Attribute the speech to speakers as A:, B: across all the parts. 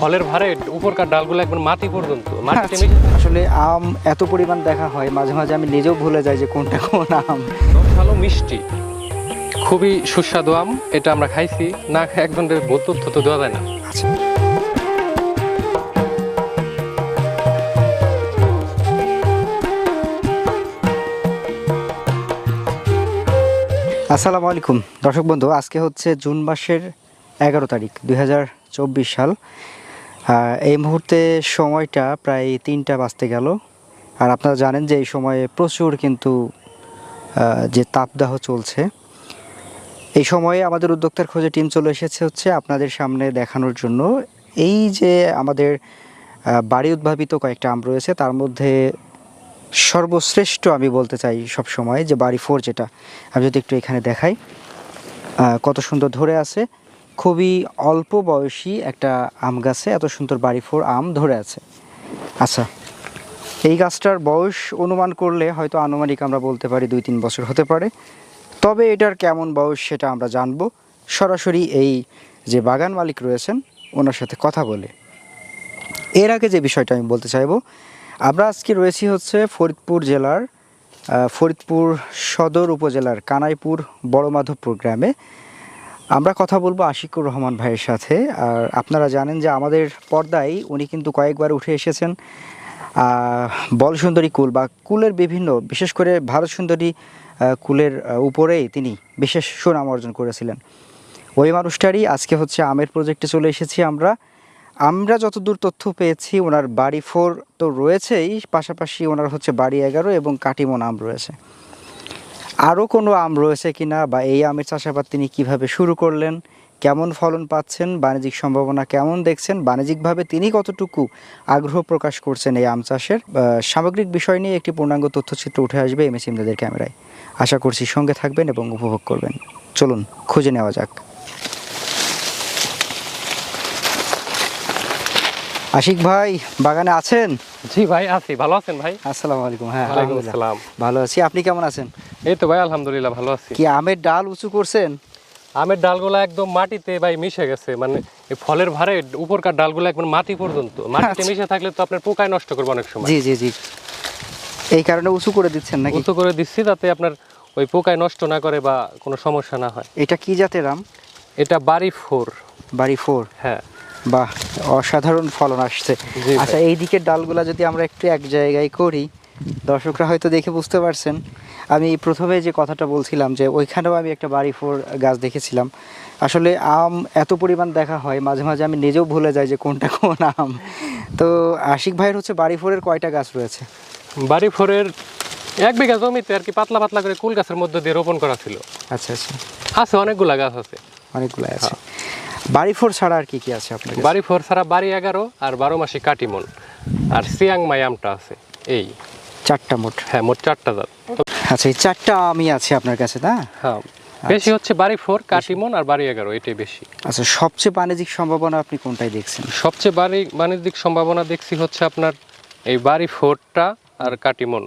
A: ফলের ভারে উপরকার ডালগুলো একবার মাটি পর্যন্ত
B: আচ্ছা, আসলে আম এত পরিমাণ দেখা হয় মাঝে মাঝে আমি নিজেও ভুলে যাই যে কোনটা কোন আম।
A: ভালো মিষ্টি। খুবই সুস্বাদু আম এটা আমরা খাইছি। না খাই একজনের তথ্য তো দেওয়া যায় না।
B: আচ্ছা। আসসালামু আলাইকুম। দর্শক বন্ধু আজকে হচ্ছে জুন মাসের এগারো তারিখ দুই হাজার চব্বিশ সাল। এই মুহূর্তে সময়টা প্রায় তিনটা বাজতে গেল। আর আপনারা জানেন যে এই সময়ে প্রচুর কিন্তু যে তাপদাহ চলছে। এই সময়ে আমাদের উদ্যোক্তার খোঁজে টিম চলে এসেছে হচ্ছে আপনাদের সামনে দেখানোর জন্য। এই যে আমাদের বাড়ি উদ্ভাবিত কয়েকটা আম রয়েছে, তার মধ্যে সর্বশ্রেষ্ঠ আমি বলতে চাই সব সময় যে বাড়ি ফোর যেটা, আমি যদি একটু এখানে দেখাই। কত সুন্দর ধরে আছে। খুবই অল্প বয়সী একটা আম গাছে এত সুন্দর বাড়ি ফোর আম ধরে আছে। আচ্ছা এই গাছটার বয়স অনুমান করলে হয়তো আনুমানিক আমরা বলতে পারি দুই তিন বছর হতে পারে। তবে এটার কেমন বয়স সেটা আমরা জানব। সরাসরি এই যে বাগান মালিক রয়েছেন, ওনার সাথে কথা বলে। এর আগে যে বিষয়টা আমি বলতে চাইব, আমরা আজকে রয়েছি হচ্ছে ফরিদপুর জেলার ফরিদপুর সদর উপজেলার কানাইপুর বড়মাধবপুর গ্রামে। আমরা কথা বলব আশিকুর রহমান ভাইয়ের সাথে। আর আপনারা জানেন যে আমাদের পর্দায় উনি কিন্তু কয়েকবার উঠে এসেছেন। বল সুন্দরী কুল বা কুলের বিভিন্ন, বিশেষ করে ভারত সুন্দরী কুলের উপরেই তিনি বিশেষ সুনাম অর্জন করেছিলেন। ওই মানুষটারই আজকে হচ্ছে আমের প্রজেক্টে চলে এসেছি আমরা। আমরা যতদূর তথ্য পেয়েছি, ওনার বাড়ি ফোর তো রয়েছেই, পাশাপাশি ওনার হচ্ছে বাড়ি এগারো এবং কাটিমো আম রয়েছে। আরও কোনো আম রয়েছে কিনা বা এই আমের চাষাবাদ তিনি কীভাবে শুরু করলেন, কেমন ফলন পাচ্ছেন, বাণিজ্যিক সম্ভাবনা কেমন দেখছেন, বাণিজ্যিকভাবে তিনি কতটুকু আগ্রহ প্রকাশ করছেন এই আম চাষের সামগ্রিক বিষয় নিয়ে একটি পূর্ণাঙ্গ তথ্যচিত্র উঠে আসবে এম এস ক্যামেরায়। আশা করছি সঙ্গে থাকবেন এবং উপভোগ করবেন। চলুন, খুঁজে নেওয়া যাক। আশিক ভাই বাগানে আছেন?
A: জি ভাই আছি। ভালো আছেন ভাই?
B: আসসালামু আলাইকুম। হ্যাঁ।
A: আসসালাম।
B: ভালো আছি। আপনি কেমন আছেন?
A: এই তো ভাই আলহামদুলিল্লাহ ভালো আছি।
B: কি আমের ডাল উঁচু করছেন?
A: আমের ডালগুলো একদম মাটিতে ভাই মিশে গেছে। মানে ফলের ভারে উপরকার ডালগুলো একদম মাটি পর্যন্ত। মাটিতে
B: আচ্ছা।
A: মিশে থাকলে তো আপনার পোকায় নষ্ট করবে অনেক সময়।
B: জি জি জি। এই কারণে উঁচু করে দিচ্ছেন নাকি?
A: উঁচু করে দিচ্ছি যাতে আপনার ওই পোকায় নষ্ট না করে বা কোনো সমস্যা না হয়।
B: এটা কি জাতের আম?
A: এটা বাড়ি ফোর।
B: বাড়ি ফোর।
A: হ্যাঁ।
B: বাহ অসাধারণ ফলন আসছে। আচ্ছা এই দিকের ডালগুলা যদি আমরা একটু এক জায়গায় করি দর্শকরা হয়তো দেখে বুঝতে পারছেন। আমি প্রথমে যে কথাটা বলছিলাম যে ওইখানেও আমি একটা বাড়ি ফোর গাছ দেখেছিলাম। আসলে আম এত পরিমাণ দেখা হয় মাঝে মাঝে আমি নিজেও ভুলে যাই যে কোনটা কোন আম। তো আশিক ভাইয়ের হচ্ছে বাড়ি ফোরের কয়টা গাছ রয়েছে?
A: বাড়ি ফোরের এক বিঘা জমিতে আর কি পাতলা পাতলা করে কুল গাছের মধ্যে দিয়ে রোপণ করা ছিল।
B: আচ্ছা আচ্ছা।
A: আছে অনেকগুলা গাছ আছে।
B: অনেকগুলো আছে। বাড়ি ফোর ছাড়া আর কি কি আছে আপনার?
A: বাড়ি ফোর ছাড়া বাড়ি এগারো আর বারো মাসি কাটিমন। আর সিয়াং মাই আমটা আছে এই।
B: চারটা মোট।
A: হ্যাঁ মোট চারটা জাত।
B: আচ্ছা এই চারটা আমি আছে আপনার কাছে না?
A: হ্যাঁ বেশি হচ্ছে বাড়ি ফোর কাটিমন আর বাড়ি এগারো এটাই বেশি।
B: আচ্ছা সবচেয়ে বাণিজ্যিক সম্ভাবনা আপনি কোনটাই দেখছেন?
A: সবচেয়ে বাড়ি বাণিজ্যিক সম্ভাবনা দেখছি হচ্ছে আপনার এই বাড়ি ফোরটা আর কাটিমন।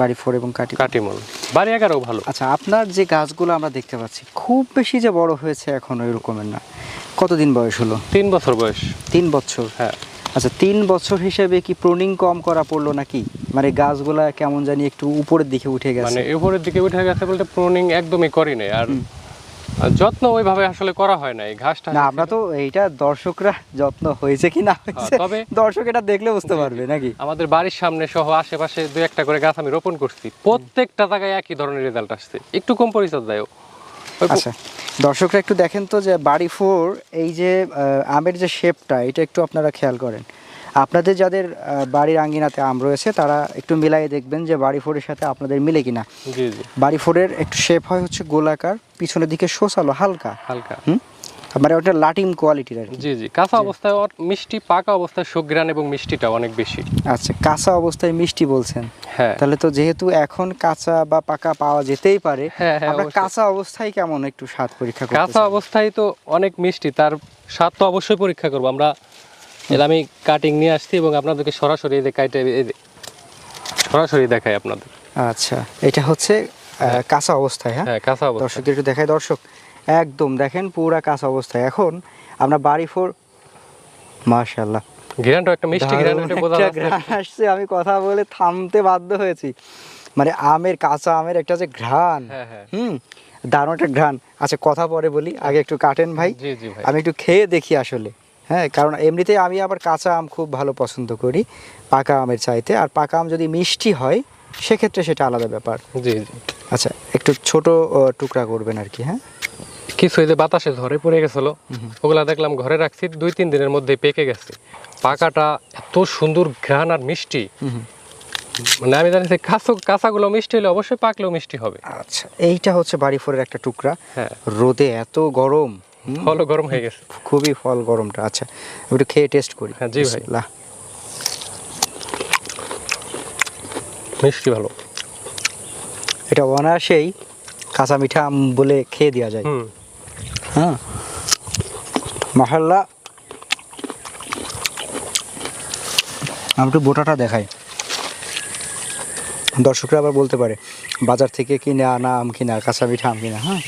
B: বাড়ি ফোর এবং কাটি
A: কাটিমন। বাড়ি এগারো ভালো।
B: আচ্ছা আপনার যে গাছগুলো আমরা দেখতে পাচ্ছি খুব বেশি যে বড় হয়েছে এখন এরকমের না। কতদিন বয়স হলো?
A: তিন বছর বয়স।
B: তিন বছর?
A: হ্যাঁ।
B: আচ্ছা তিন বছর হিসেবে কি প্রুনিং কম করা পড়ল নাকি? মানে গাছগুলা কেমন জানি একটু উপরের দিকে উঠে গেছে।
A: মানে উপরের দিকে উঠে গেছে বলতে প্রুনিং একদমই করি নাই। আর যত্ন ওইভাবে আসলে করা হয় নাই। ঘাসটা
B: না আমরা তো এইটা দর্শকরা যত্ন হয়েছে কি না হয়েছে
A: তবে
B: দর্শক এটা দেখলে বুঝতে পারবে নাকি?
A: আমাদের বাড়ির সামনে সহ আশেপাশে দুই একটা করে গাছ আমি রোপণ করছি। প্রত্যেকটা জায়গায় একই ধরনের রেজাল্ট আসছে। একটু কম পরিচর্যায়ও।
B: আচ্ছা। দর্শকরা একটু দেখেন তো যে বাড়ি ফোর এই যে আমের যে শেপটা এটা একটু আপনারা খেয়াল করেন। আপনাদের যাদের বাড়ির আঙ্গিনাতে আম রয়েছে তারা একটু মিলাই দেখবেন যে বাড়ি ফোরের সাথে আপনাদের মিলে কিনা। বাড়ি ফোরের একটু শেপ হয় হচ্ছে গোলাকার পিছনের দিকে শোষালো হালকা।
A: হালকা।
B: হুম? মানে ওটা লাটিম কোয়ালিটির আর
A: জি জি। কাঁচা অবস্থায় মিষ্টি পাকা অবস্থায় সুগ্রান এবং মিষ্টিটা অনেক বেশি।
B: আচ্ছা কাঁচা অবস্থায় মিষ্টি বলছেন।
A: হ্যাঁ।
B: তাহলে তো যেহেতু এখন কাঁচা বা পাকা পাওয়া যেতেই পারে
A: হ্যাঁ, হ্যাঁ,
B: আমরা কাঁচা অবস্থায় কেমন একটু স্বাদ পরীক্ষা করতে
A: কাঁচা অবস্থায় তো অনেক মিষ্টি তার স্বাদ তো অবশ্যই পরীক্ষা করব। আমরা এর আমি কাটিং নিয়ে আসছি এবং আপনাদেরকে সরাসরি কাইটে সরাসরি দেখাই আপনাদের।
B: আচ্ছা এটা হচ্ছে কাঁচা অবস্থায় হ্যাঁ?
A: হ্যাঁ কাঁচা অবস্থা
B: দর্শকদের একটু দেখায় দর্শক একদম দেখেন পুরা কাঁচা অবস্থায়। এখন আমরা বাড়ি ফোর
A: ঘ্রানটা একটা মিষ্টি
B: ঘ্রাণ আসছে আমি কথা বলে থামতে বাধ্য হয়েছি। মানে আমের কাঁচা আমের একটা যে ঘ্রাণ।
A: হ্যাঁ, হ্যাঁ।
B: হুম দারুণ একটা ঘ্রাণ। আচ্ছা কথা পরে বলি আগে একটু কাটেন ভাই। আমি একটু খেয়ে দেখি আসলে। হ্যাঁ কারণ এমনিতেই আমি আবার কাঁচা আম খুব ভালো পছন্দ করি পাকা আমের চাইতে। আর পাকা আম যদি মিষ্টি হয় সেক্ষেত্রে সেটা আলাদা ব্যাপার।
A: জি জি।
B: আচ্ছা একটু ছোট টুকরা করবেন আর কি হ্যাঁ?
A: কিছু যে বাতাসে ঝরে পড়ে গেছিল ওগুলা দেখলাম ঘরে রাখছি দুই তিন দিনের মধ্যে পেকে গেছে। পাকাটা এত সুন্দর ঘ্রাণ আর মিষ্টি। মানে আমি জানি কাঁচা কাঁচাগুলো মিষ্টি হলে অবশ্যই পাকলেও মিষ্টি হবে।
B: আচ্ছা এইটা হচ্ছে বাড়ি ফোরের একটা টুকরা।
A: হ্যাঁ।
B: রোদে এত গরম।
A: ফলও গরম হয়ে গেছে।
B: খুবই ফল গরমটা। আচ্ছা একটু খেয়ে টেস্ট করি।
A: হ্যাঁ, জি ভাই।
B: বিসমিল্লাহ।
A: মিষ্টি ভালো।
B: এটা অনায়াসেই কাঁচা মিঠা আম বলে খেয়ে দেওয়া যায়। হ্যাঁ। আমি একটু বোটাটা দেখাই। দর্শকরা আবার বলতে পারে বাজার থেকে কিনে আনা আম কিনা কাঁচা মিঠা আম কিনা হ্যাঁ।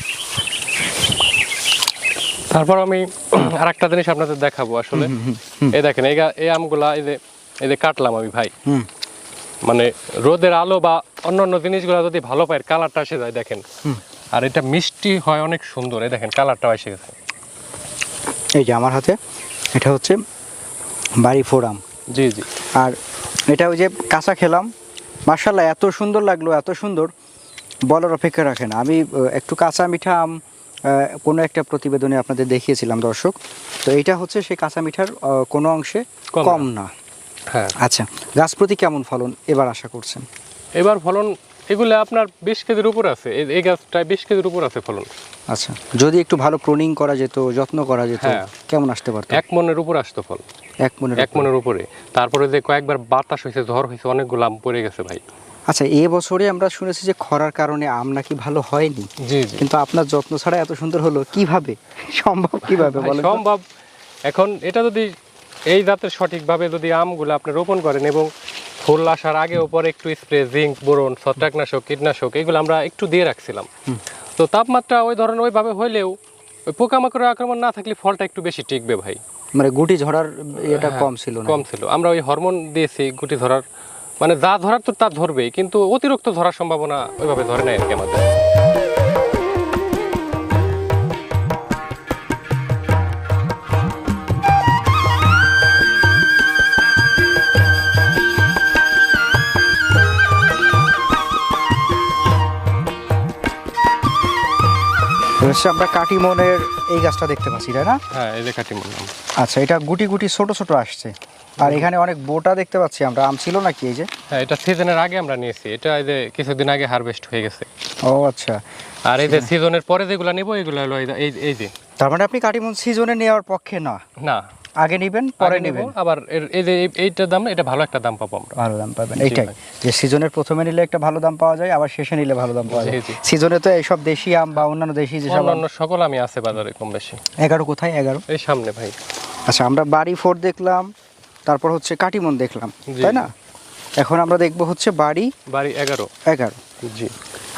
A: তারপর আমি আর একটা জিনিস আপনাদের দেখাবো আসলে। এই দেখেন এই এই আমগুলা এই যে এই যে কাটলাম আমি ভাই।
B: হুম।
A: মানে রোদের আলো বা অন্যান্য জিনিসগুলো যদি ভালো পায় কালারটা এসে যায় দেখেন। আর এটা মিষ্টি হয় অনেক সুন্দর। এই দেখেন কালারটাও এসে গেছে।
B: এই যে আমার হাতে এটা হচ্ছে বাড়ি ফোর আম
A: জি জি।
B: আর এটা ওই যে কাঁচা খেলাম। মার্শাল্লাহ এত সুন্দর লাগল এত সুন্দর। বলার অপেক্ষা রাখে না। আমি একটু কাঁচা মিঠা আম কোনো একটা প্রতিবেদনে আপনাদের দেখিয়েছিলাম দর্শক। তো এইটা হচ্ছে সেই কাঁচা মিঠার কোনো অংশে
A: কম
B: কম না।
A: হ্যাঁ।
B: আচ্ছা গাছ প্রতি কেমন ফলন এবার আশা করছেন?
A: এবার ফলন এগুলো আপনার বিশ কেজির উপর আছে। এই- গাছটায় বিশ কেজির উপর আছে ফলন।
B: আচ্ছা যদি একটু ভালো ক্রোনিং করা যেত যত্ন করা যেত
A: হ্যাঁ।
B: কেমন আসতে পারতো?
A: এক মনের উপর আসতো ফল।
B: এক মনের
A: এক মনের উপরে। তারপরে যে কয়েকবার বাতাস হয়েছে ঝড় হয়েছে অনেকগুলো আম পড়ে গেছে ভাই।
B: আচ্ছা এ বছরে আমরা শুনেছি যে খরার কারণে আম নাকি ভালো হয়নি।
A: জি জি।
B: কিন্তু আপনার যত্ন ছাড়া এত সুন্দর হলো কীভাবে? সম্ভব কীভাবে বলেন
A: সম্ভব। এখন এটা যদি এই জাতের সঠিকভাবে যদি আমগুলো আপনি রোপণ করেন এবং ফুল আসার আগে ওপরে একটু স্প্রে জিঙ্ক বোরন ছত্রাকনাশক কীটনাশক এগুলো আমরা একটু দিয়ে রাখছিলাম। তো তাপমাত্রা ওই ধরনের ওইভাবে হইলেও ওই পোকামাকড়ের আক্রমণ না থাকলে ফলটা একটু বেশি টিকবে ভাই।
B: মানে গুটি ঝরার এটা
A: হ্যাঁ,
B: কম ছিল
A: কম ছিল। আমরা ওই হরমোন দিয়েছি গুটি ধরার মানে যা ধরার তো তা ধরবেই কিন্তু অতিরিক্ত ধরার সম্ভাবনা ওইভাবে ধরে নাই আর কি আমাদের।
B: হচ্ছে আমরা কাটিমনের এই গাছটা দেখতে পাচ্ছি তাই না?
A: হ্যাঁ এই যে কাটি
B: আচ্ছা এটা গুটি গুটি ছোট ছোট আসছে। আর এখানে অনেক বোটা দেখতে পাচ্ছি আমরা আম ছিল নাকি এই যে?
A: হ্যাঁ এটা সিজনের আগে আমরা নিয়েছি। এটা এই যে কিছুদিন আগে হারভেস্ট হয়ে গেছে।
B: ও আচ্ছা।
A: আর এই যে সিজনের পরে যেগুলো নেব এগুলো হলো এই- এই এই যে।
B: তার মানে আপনি কাটিমন সিজনে নেওয়ার পক্ষে না?
A: না।
B: আগে নেবেন পরে নেবেন।
A: আবার এই যে এইটার দাম এটা ভালো একটা দাম পাবো আমরা।
B: ভালো দাম পাবেন এইটাই। যে সিজনের প্রথমে নিলে একটা ভালো দাম পাওয়া যায় আবার শেষে নিলে ভালো দাম পাওয়া যায়। সিজনে তো এইসব দেশি আম বা অন্যান্য দেশি আম-
A: অন্যান্য সকল আমি আছে বাজারে কম বেশি।
B: এগারো কোথায়? এগারো।
A: এই সামনে ভাই।
B: আচ্ছা আমরা বাড়ি ফোর দেখলাম তারপর হচ্ছে কাটিমন দেখলাম তাই না? এখন আমরা দেখব হচ্ছে বাড়ি
A: বাড়ি এগারো।
B: এগারো।
A: জি।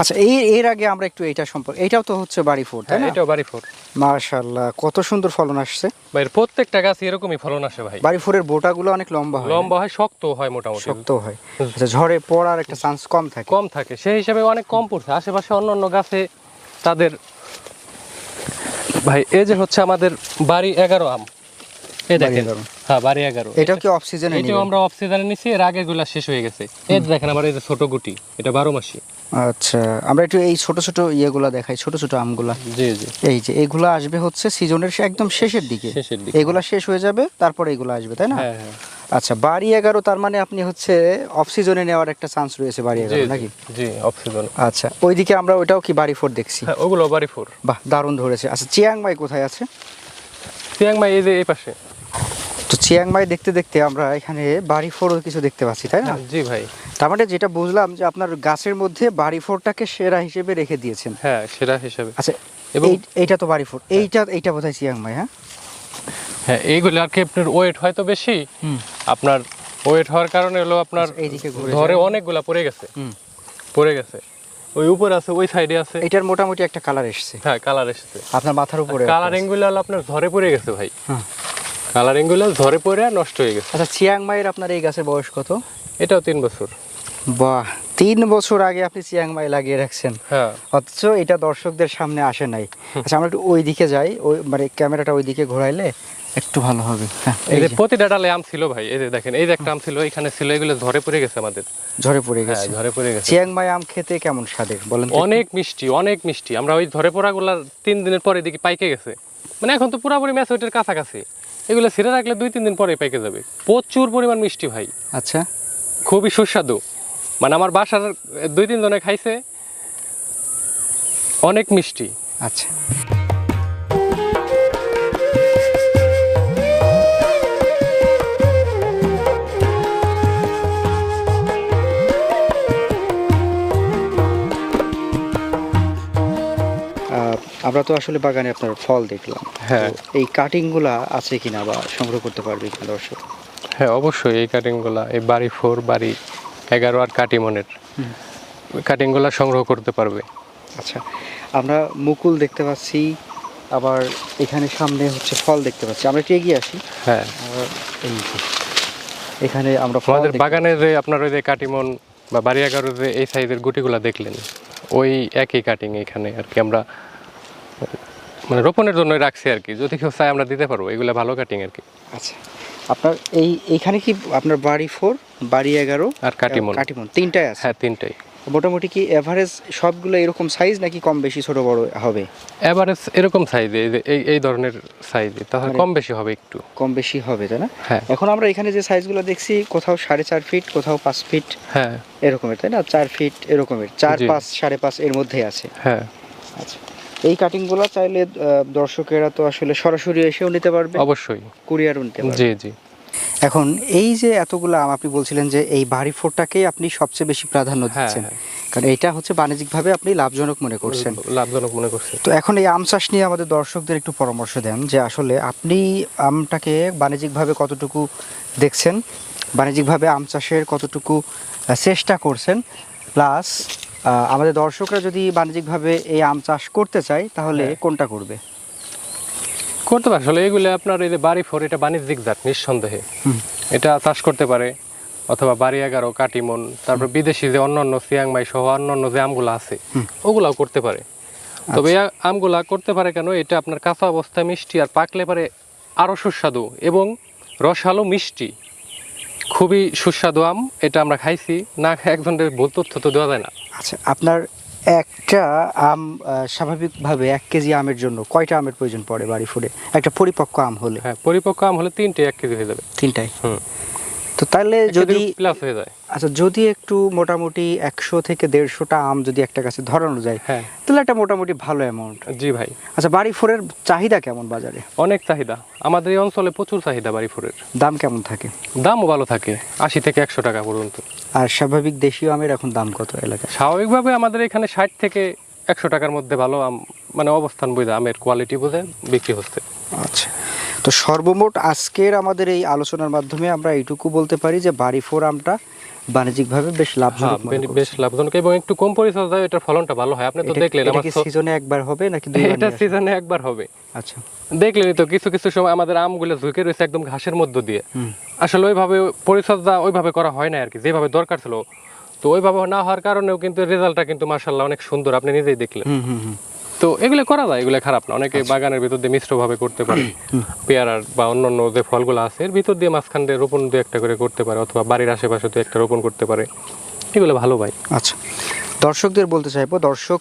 B: আচ্ছা এই এর আগে আমরা একটু সম্পর্কে এইটাও তো হচ্ছে বাড়ি ফোর তাই
A: হ্যাঁ
B: না?
A: এটাও বাড়ি ফোর।
B: মাশাল্লাহ কত সুন্দর ফলন আসছে।
A: ভাই প্রত্যেকটা গাছ এরকমই ফলন আসে ভাই।
B: বাড়ি ফোরের বোটাগুলো অনেক লম্বা হয়।
A: লম্বা হয় শক্ত হয় মোটামুটি।
B: শক্ত হয়। আচ্ছা ঝড়ে পড়ার একটা চান্স কম থাকে।
A: কম থাকে সেই হিসাবে অনেক কম পড়ছে। আশেপাশে অন্য অন্য গাছে তাদের ভাই এই যে হচ্ছে আমাদের বাড়ি এগারো আম। এই
B: বাড়ি
A: দেখেন। হ্যাঁ বাড়ি এগারো।
B: এটাও কি অফ সিজনে
A: এটাও আমরা অফ সিজনে নিছি এর আগে গুলা শেষ হয়ে গেছে। এই দেখেন আমার এই যে ছোট গুটি এটা বারো মাসি।
B: আচ্ছা আমরা একটু এই ছোট ছোট ইয়েগুলা দেখাই ছোট ছোট আমগুলা।
A: জি জি।
B: এই যে আসবে হচ্ছে সিজনের একদম শেষের দিকে। এগুলা শেষ হয়ে যাবে তারপরে এগুলো আসবে তাই না?
A: হ্যাঁ হ্যাঁ।
B: আচ্ছা বাড়ি এগারো তার মানে আপনি হচ্ছে অফ সিজনে নেওয়ার একটা চান্স রয়েছে বাড়ি এগারো নাকি?
A: জি অফ সিজন
B: আচ্ছা ওইদিকে আমরা ওইটাও কি বাড়ি ফোর দেখছি?
A: হ্যাঁ ওগুলো বাড়ি ফোর।
B: বাহ দারুণ ধরেছে। আচ্ছা চিয়াংমাই কোথায় আছে?
A: চিয়াংমাই এই যে এই পাশে।
B: তো চিয়াংমাই দেখতে দেখতে আমরা এখানে বাড়ি ফোরও কিছু দেখতে পাচ্ছি তাই না?
A: জি ভাই।
B: তার মানে যেটা বুঝলাম যে আপনার গাছের মধ্যে বাড়ি ফোরটাকে সেরা হিসেবে রেখে দিয়েছেন।
A: হ্যাঁ সেরা হিসাবে।
B: আচ্ছা
A: এবং-
B: এইটা তো বাড়ি ফোর। এইটা এইটা বোধহয় চিয়াংমাই হ্যাঁ?
A: হ্যাঁ এইগুলো আর কি আপনার ওয়েট হয়তো বেশি? আপনার ওয়েট হওয়ার কারণে হলো আপনার
B: আচ্ছা, এইদিকে ঘুরে
A: ধরে। অনেকগুলা পড়ে গেছে। পড়ে গেছে। ওই উপর আছে ওই সাইডে আছে।
B: এটার মোটামুটি একটা কালার এসেছে।
A: হ্যাঁ কালার এসেছে।
B: আপনার মাথার উপরে
A: কালারিংগুলো হলো আপনার ধরে পড়ে গেছে ভাই।
B: হ্যাঁ।
A: কালারিংগুলো ঝরে পড়ে নষ্ট হয়ে গেছে।
B: আচ্ছা চিয়াংমাইয়ের আপনার এই গাছের বয়স কত?
A: এটাও তিন বছর।
B: বাহ তিন বছর আগে আপনি চিয়াংমাই লাগিয়ে রাখছেন।
A: হ্যাঁ।
B: অথচ এটা দর্শকদের সামনে আসে নাই। আচ্ছা আমরা একটু ওই দিকে যাই ওই মানে ক্যামেরাটা ওই দিকে ঘোরাইলে একটু ভালো হবে। হ্যাঁ
A: এই যে প্রতিটা ডালে আম ছিল ভাই এই যে দেখেন এই যে একটা আম ছিল এখানে ছিল এগুলো ঝরে পড়ে গেছে আমাদের।
B: ঝরে পড়ে
A: হ্যাঁ
B: গেছে।
A: ঝরে পড়ে গেছে।
B: চিয়াংমাই আম খেতে কেমন স্বাদের বলেন
A: অনেক মিষ্টি অনেক মিষ্টি। আমরা ওই ঝরে পড়াগুলা তিন দিনের পরে দেখি পাইকে গেছে। মানে এখন তো পুরোপুরি ম্যাচুরিটির কাছাকাছি। এগুলো ছেড়ে রাখলে দুই তিন দিন পরে পাইকে যাবে। প্রচুর পরিমাণ মিষ্টি ভাই।
B: আচ্ছা।
A: খুবই সুস্বাদু। মানে আমার বাসার দুই তিন জনে খাইছে। অনেক মিষ্টি।
B: আচ্ছা। আমরা তো আসলে বাগানে আপনার ফল দেখলাম।
A: হ্যাঁ।
B: এই কাটিংগুলা আছে কিনা বা সংগ্রহ করতে পারবে কিনা দর্শক?
A: হ্যাঁ অবশ্যই এই কাটিংগুলা এই বাড়ি ফোর বাড়ি এগারো আর কাটিমনের কাটিংগুলো সংগ্রহ করতে পারবে।
B: আচ্ছা আমরা মুকুল দেখতে পাচ্ছি আবার এখানে সামনে হচ্ছে ফল দেখতে পাচ্ছি। আমরা একটু এগিয়ে আসি।
A: হ্যাঁ।
B: এখানে আমরা
A: আমাদের
B: দেখতে-
A: বাগানে যে আপনার ওই যে কাটিমন বা বাড়ি এগারো যে এই সাইজের গুটিগুলা দেখলেন ওই একই কাটিং এখানে আর কি আমরা মানে রোপণের জন্য রাখছি আর কি। যদি কেউ চায় আমরা দিতে পারব এগুলো ভালো কাটিং আর কি।
B: আচ্ছা আপনার এই এইখানে কি আপনার বাড়ি ফোর বাড়ি এগারো?
A: আর কাটিমন।
B: কাটিমন তিনটাই আছে?
A: হ্যাঁ তিনটাই
B: মোটামুটি কি এভারেজ সবগুলো এরকম সাইজ নাকি কম বেশি ছোট বড় হবে?
A: এভারেজ এরকম সাইজে এই এই ধরনের সাইজে তাহলে
B: মানে-
A: কম বেশি হবে একটু।
B: কম বেশি হবে তাই না?
A: হ্যাঁ।
B: এখন আমরা এখানে যে সাইজগুলো দেখছি কোথাও সাড়ে চার ফিট কোথাও পাঁচ ফিট
A: হ্যাঁ।
B: এরকমের তাই না? চার ফিট এরকমের চার পাঁচ সাড়ে পাঁচ এর মধ্যে আছে।
A: হ্যাঁ।
B: আচ্ছা। এই কাটিংগুলো চাইলে দর্শকেরা তো আসলে সরাসরি এসেও নিতে পারবে।
A: অবশ্যই।
B: কুরিয়ারও নিতে পারবে।
A: জি জি।
B: এখন এই যে এতগুলো আম আপনি বলছিলেন যে এই বাড়ি ফোরটাকেই আপনি সবচেয়ে বেশি প্রাধান্য
A: হ্যাঁ
B: দিচ্ছেন।
A: হ্যাঁ।
B: কারণ এটা হচ্ছে বাণিজ্যিকভাবে আপনি লাভজনক মনে করছেন।
A: লাভজনক মনে করছে।
B: তো এখন এই আম চাষ নিয়ে আমাদের দর্শকদের একটু পরামর্শ দেন যে আসলে আপনি আমটাকে বাণিজ্যিকভাবে কতটুকু দেখছেন বাণিজ্যিকভাবে আম চাষের কতটুকু চেষ্টা করছেন প্লাস আমাদের দর্শকরা যদি বাণিজ্যিকভাবে এই আম চাষ করতে চায় তাহলে
A: হ্যাঁ।
B: কোনটা করবে?
A: করতে পারে। আসলে এগুলো আপনার এই যে বাড়ি ফোর এটা বাণিজ্যিক জাত নিঃসন্দেহে। এটা চাষ করতে পারে অথবা বাড়ি এগারো কাটিমন তারপর বিদেশি যে অন্যান্য সিয়াংমাই সহ অন্যান্য যে আমগুলো আছে ওগুলাও করতে পারে। তবে এই আমগুলা করতে পারে কেন? এটা আপনার কাঁচা অবস্থায় মিষ্টি আর পাকলে পারে আরও সুস্বাদু এবং রসালো মিষ্টি। খুবই সুস্বাদু আম এটা আমরা খাইছি। না এক একজনের ভুল তথ্য তো দেওয়া যায় না।
B: আচ্ছা আপনার একটা আম স্বাভাবিকভাবে এক কেজি আমের জন্য কয়টা আমের প্রয়োজন পড়ে বাড়ি ফুডে? একটা পরিপক্ক আম হলে।
A: হ্যাঁ পরিপক্ক আম হলে তিনটে এক কেজি হয়ে যাবে।
B: তিনটাই
A: হুম।
B: তো তাহলে যদি
A: প্লাস হয়ে যায়।
B: আচ্ছা যদি একটু মোটামুটি একশো থেকে দেড়শোটা আম যদি একটা কাছে ধরানো যায়
A: হ্যাঁ।
B: তাহলে একটা মোটামুটি ভালো অ্যামাউন্ট
A: জি ভাই।
B: আচ্ছা বাড়ি ফোরের চাহিদা কেমন বাজারে?
A: অনেক চাহিদা। আমাদের এই অঞ্চলে প্রচুর চাহিদা বাড়ি ফোরের।
B: দাম কেমন থাকে?
A: দামও ভালো থাকে আশি থেকে একশো টাকা পর্যন্ত।
B: আর স্বাভাবিক দেশীয় আমের এখন দাম কত এলাকায়?
A: স্বাভাবিকভাবে আমাদের এখানে ষাট থেকে একশো টাকার মধ্যে ভালো আম মানে অবস্থান বুঝে আমের কোয়ালিটি বুঝে বিক্রি হচ্ছে।
B: আচ্ছা। তো সর্বমোট আজকের আমাদের এই আলোচনার মাধ্যমে আমরা এইটুকু বলতে পারি যে বাড়ি ফোর আমটা বাণিজ্যিকভাবে বেশ
A: হ্যাঁ
B: লাভজনক
A: বেশ- লাভজনক এবং একটু কম পরিচর্যায় এটার ফলনটা ভালো হয়। আপনি তো দেখলেন আমার
B: সিজনে একবার হবে নাকি
A: এটা সিজনে একবার হবে।
B: আচ্ছা।
A: দেখলেনই তো কিছু কিছু সময় আমাদের আমগুলো ঝুঁকে রয়েছে একদম ঘাসের মধ্য দিয়ে। আসলে ওইভাবে পরিচর্যা ওইভাবে করা হয় না আর কি যেভাবে দরকার ছিল। তো ওইভাবে না হওয়ার কারণেও কিন্তু রেজাল্টটা কিন্তু মার্শাল্লাহ অনেক সুন্দর আপনি নিজেই দেখলেন।
B: হুম হুম।
A: তো এগুলো করা যায় এগুলো খারাপ না। অনেকে বাগানের ভিতর দিয়ে মিশ্রভাবে করতে পারে। পেয়ারার বা অন্যান্য যে ফলগুলো আছে এর ভিতর দিয়ে মাঝখান দিয়ে রোপণ দিয়ে একটা করে করতে পারে অথবা বাড়ির আশেপাশে দিয়ে একটা রোপণ করতে পারে। এগুলো ভালো ভাই।
B: আচ্ছা। দর্শকদের বলতে চাইব দর্শক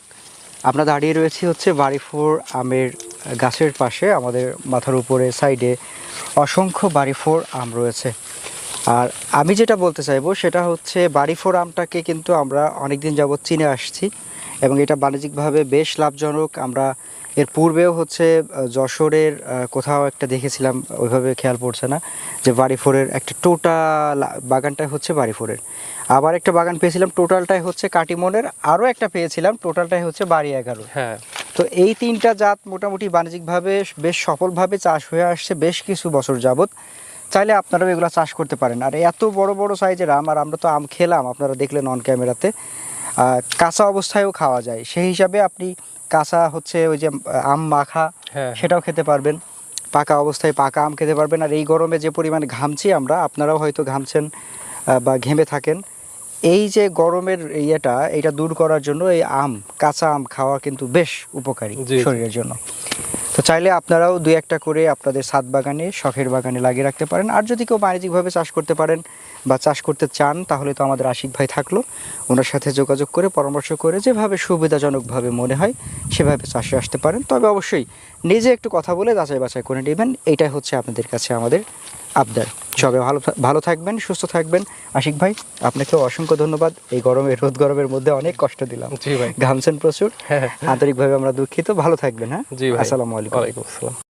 B: আমরা দাঁড়িয়ে রয়েছি হচ্ছে বাড়িফোর আমের গাছের পাশে। আমাদের মাথার উপরে সাইডে অসংখ্য বাড়িফোর আম রয়েছে। আর আমি যেটা বলতে চাইব সেটা হচ্ছে বাড়িফোর আমটাকে কিন্তু আমরা অনেক দিন যাবৎ চিনে আসছি। এবং এটা বাণিজ্যিকভাবে বেশ লাভজনক। আমরা এর পূর্বেও হচ্ছে যশোরের কোথাও একটা দেখেছিলাম ওইভাবে খেয়াল পড়ছে না যে বাড়িফোরের একটা টোটাল বাগানটাই হচ্ছে বাড়িফোরের। আবার একটা বাগান পেয়েছিলাম টোটালটাই হচ্ছে কাটিমনের আরও একটা পেয়েছিলাম টোটালটাই হচ্ছে বাড়ি এগারো
A: হ্যাঁ।
B: তো এই তিনটা জাত মোটামুটি বাণিজ্যিকভাবে বেশ সফলভাবে চাষ হয়ে আসছে বেশ কিছু বছর যাবত চাইলে আপনারাও এগুলো চাষ করতে পারেন। আর এত বড় বড় সাইজের আম আর আমরা তো আম খেলাম আপনারা দেখলেন অন ক্যামেরাতে কাঁচা অবস্থায়ও খাওয়া যায়। সেই হিসাবে আপনি কাঁচা হচ্ছে ওই যে আম মাখা
A: হ্যাঁ
B: সেটাও খেতে পারবেন। পাকা অবস্থায় পাকা আম খেতে পারবেন। আর এই গরমে যে পরিমাণে ঘামছি আমরা আপনারাও হয়তো ঘামছেন বা ঘেমে থাকেন। এই যে গরমের ইয়েটা এটা দূর করার জন্য এই আম কাঁচা আম খাওয়া কিন্তু বেশ উপকারী। শরীরের জন্য। তো চাইলে আপনারাও দুই একটা করে আপনাদের ছাদ বাগানে শখের বাগানে লাগিয়ে রাখতে পারেন। আর যদি কেউ বাণিজ্যিকভাবে চাষ করতে পারেন বা চাষ করতে চান তাহলে তো আমাদের আশিক ভাই থাকল। ওনার সাথে যোগাযোগ করে পরামর্শ করে যেভাবে সুবিধাজনকভাবে মনে হয় সেভাবে চাষে আসতে পারেন। তবে অবশ্যই নিজে একটু কথা বলে যাচাই বাছাই করে নেবেন। এইটাই হচ্ছে আপনাদের কাছে আমাদের আবদার। সবাই ভালো ভালো থাকবেন সুস্থ থাকবেন। আশিক ভাই আপনাকেও অসংখ্য ধন্যবাদ। এই গরমে রোদ গরমের মধ্যে অনেক কষ্ট দিলাম।
A: জি ভাই।
B: ঘামছেন প্রচুর।
A: হ্যাঁ
B: আন্তরিকভাবে আমরা দুঃখিত। ভালো থাকবেন হ্যাঁ?
A: জি ভাই।
B: আসসালামু আলাইকুম।
A: আসসালাম।